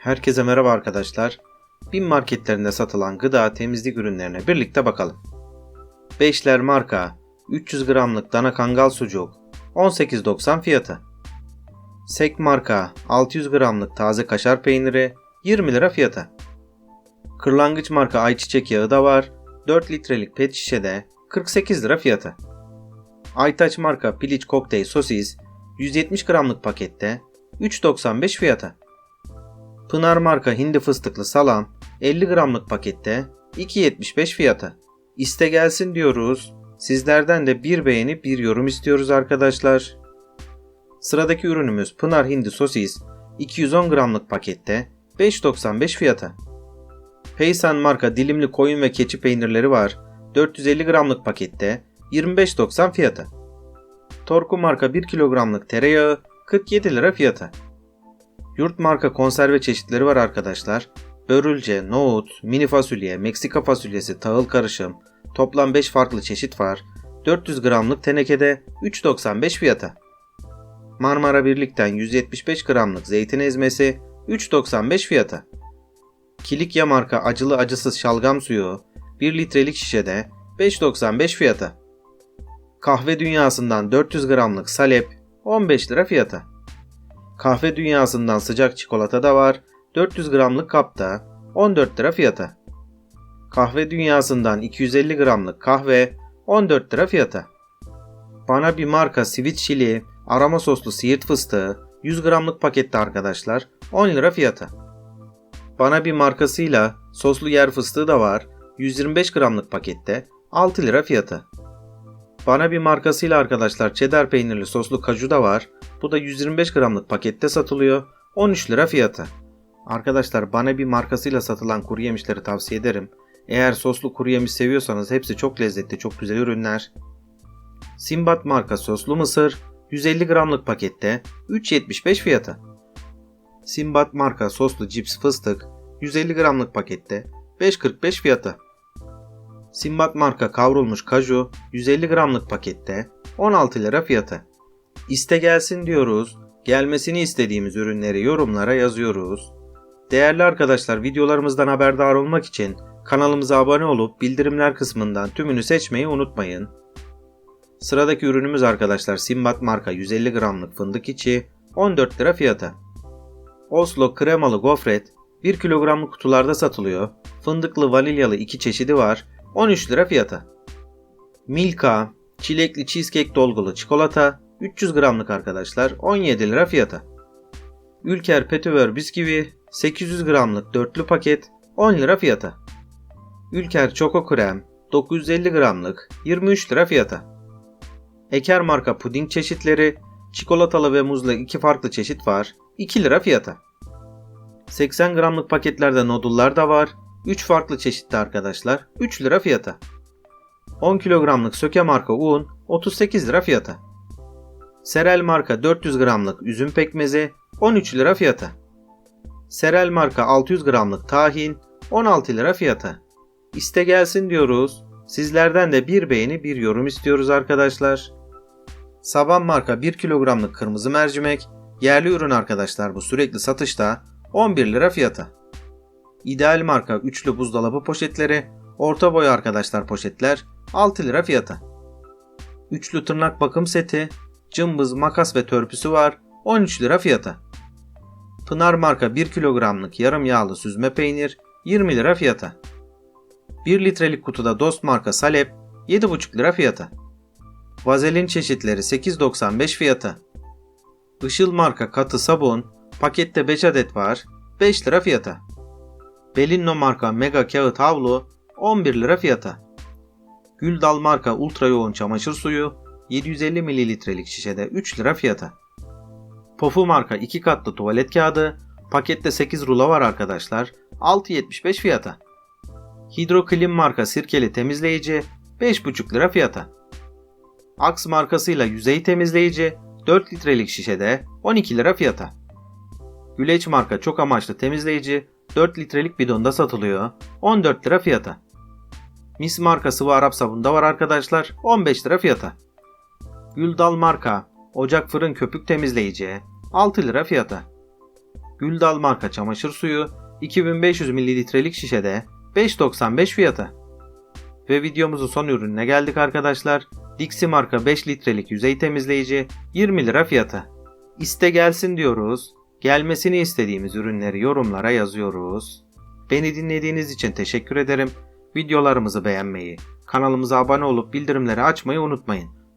Herkese merhaba arkadaşlar. Bin marketlerinde satılan gıda temizlik ürünlerine birlikte bakalım. Beşler marka 300 gramlık dana kangal sucuk 18.90 fiyatı. Sek marka 600 gramlık taze kaşar peyniri 20 lira fiyatı. Kırlangıç marka ayçiçek yağı da var. 4 litrelik pet şişede 48 lira fiyatı. Aytaç marka piliç kokteyl sosis 170 gramlık pakette 3.95 fiyatı. Pınar marka hindi fıstıklı salam 50 gramlık pakette 2.75 fiyatı. İste gelsin diyoruz. Sizlerden de bir beğeni bir yorum istiyoruz arkadaşlar. Sıradaki ürünümüz Pınar hindi sosis 210 gramlık pakette 5.95 fiyatı. Peysan marka dilimli koyun ve keçi peynirleri var. 450 gramlık pakette 25.90 fiyatı. Torku marka 1 kilogramlık tereyağı 47 lira fiyatı. Yurt marka konserve çeşitleri var arkadaşlar. Börülce, nohut, mini fasulye, Meksika fasulyesi, tahıl karışım, toplam 5 farklı çeşit var. 400 gramlık tenekede 3.95 fiyata. Marmara Birlik'ten 175 gramlık zeytin ezmesi 3.95 fiyata. Kilikya marka acılı acısız şalgam suyu 1 litrelik şişede 5.95 fiyata. Kahve dünyasından 400 gramlık salep 15 lira fiyata. Kahve dünyasından sıcak çikolata da var. 400 gramlık kapta 14 lira fiyata. Kahve dünyasından 250 gramlık kahve 14 lira fiyata. Bana bir marka sweet chili aroma soslu siirt fıstığı 100 gramlık pakette arkadaşlar 10 lira fiyata. Bana bir markasıyla soslu yer fıstığı da var 125 gramlık pakette 6 lira fiyata. Bana bir markasıyla arkadaşlar cheddar peynirli soslu kaju da var. Bu da 125 gramlık pakette satılıyor. 13 lira fiyatı. Arkadaşlar bana bir markasıyla satılan kuru yemişleri tavsiye ederim. Eğer soslu kuru yemiş seviyorsanız hepsi çok lezzetli, çok güzel ürünler. Simbat marka soslu mısır 150 gramlık pakette 3.75 fiyatı. Simbat marka soslu cips fıstık 150 gramlık pakette 5.45 fiyatı. Simbat marka kavrulmuş kaju 150 gramlık pakette 16 lira fiyatı. İste gelsin diyoruz. Gelmesini istediğimiz ürünleri yorumlara yazıyoruz. Değerli arkadaşlar videolarımızdan haberdar olmak için kanalımıza abone olup bildirimler kısmından tümünü seçmeyi unutmayın. Sıradaki ürünümüz arkadaşlar Simbat marka 150 gramlık fındık içi 14 lira fiyatı. Oslo kremalı gofret 1 kilogramlık kutularda satılıyor. Fındıklı vanilyalı iki çeşidi var 13 lira fiyatı. Milka, çilekli cheesecake dolgulu çikolata 300 gramlık arkadaşlar 17 lira fiyatı. Ülker Petüver bisküvi 800 gramlık dörtlü paket 10 lira fiyatı. Ülker Çoko Krem 950 gramlık 23 lira fiyatı. Eker marka puding çeşitleri çikolatalı ve muzlu iki farklı çeşit var 2 lira fiyatı. 80 gramlık paketlerde nodullar da var 3 farklı çeşitte arkadaşlar 3 lira fiyatı. 10 kilogramlık söke marka un 38 lira fiyatı. Serel marka 400 gramlık üzüm pekmezi 13 lira fiyatı. Serel marka 600 gramlık tahin 16 lira fiyatı. İste gelsin diyoruz. Sizlerden de bir beğeni bir yorum istiyoruz arkadaşlar. Saban marka 1 kilogramlık kırmızı mercimek yerli ürün arkadaşlar bu sürekli satışta 11 lira fiyatı. İdeal marka üçlü buzdolabı poşetleri orta boy arkadaşlar poşetler 6 lira fiyatı. Üçlü tırnak bakım seti cımbız, makas ve törpüsü var 13 lira fiyatı. Pınar marka 1 kilogramlık yarım yağlı süzme peynir 20 lira fiyatı. 1 litrelik kutuda Dost marka salep 7,5 lira fiyatı. Vazelin çeşitleri 8.95 fiyatı. Işıl marka katı sabun pakette 5 adet var 5 lira fiyatı. Belinno marka mega kağıt havlu 11 lira fiyatı. Güldal marka ultra yoğun çamaşır suyu 750 mililitrelik şişede 3 lira fiyatı. Pofu marka 2 katlı tuvalet kağıdı pakette 8 rulo var arkadaşlar 6.75 fiyata. Hidroklim marka sirkeli temizleyici 5,5 lira fiyata. Axe markasıyla yüzey temizleyici 4 litrelik şişede 12 lira fiyata. Güleç marka çok amaçlı temizleyici 4 litrelik bidonda satılıyor 14 lira fiyata. Mis marka sıvı Arap sabunda var arkadaşlar 15 lira fiyata. Güldal marka ocak fırın köpük temizleyici 6 lira fiyata. Güldal marka çamaşır suyu 2500 mililitrelik şişede 5.95 fiyatı. Ve videomuzun son ürününe geldik arkadaşlar. Dixie marka 5 litrelik yüzey temizleyici 20 lira fiyatı. İste gelsin diyoruz. Gelmesini istediğimiz ürünleri yorumlara yazıyoruz. Beni dinlediğiniz için teşekkür ederim. Videolarımızı beğenmeyi, kanalımıza abone olup bildirimleri açmayı unutmayın.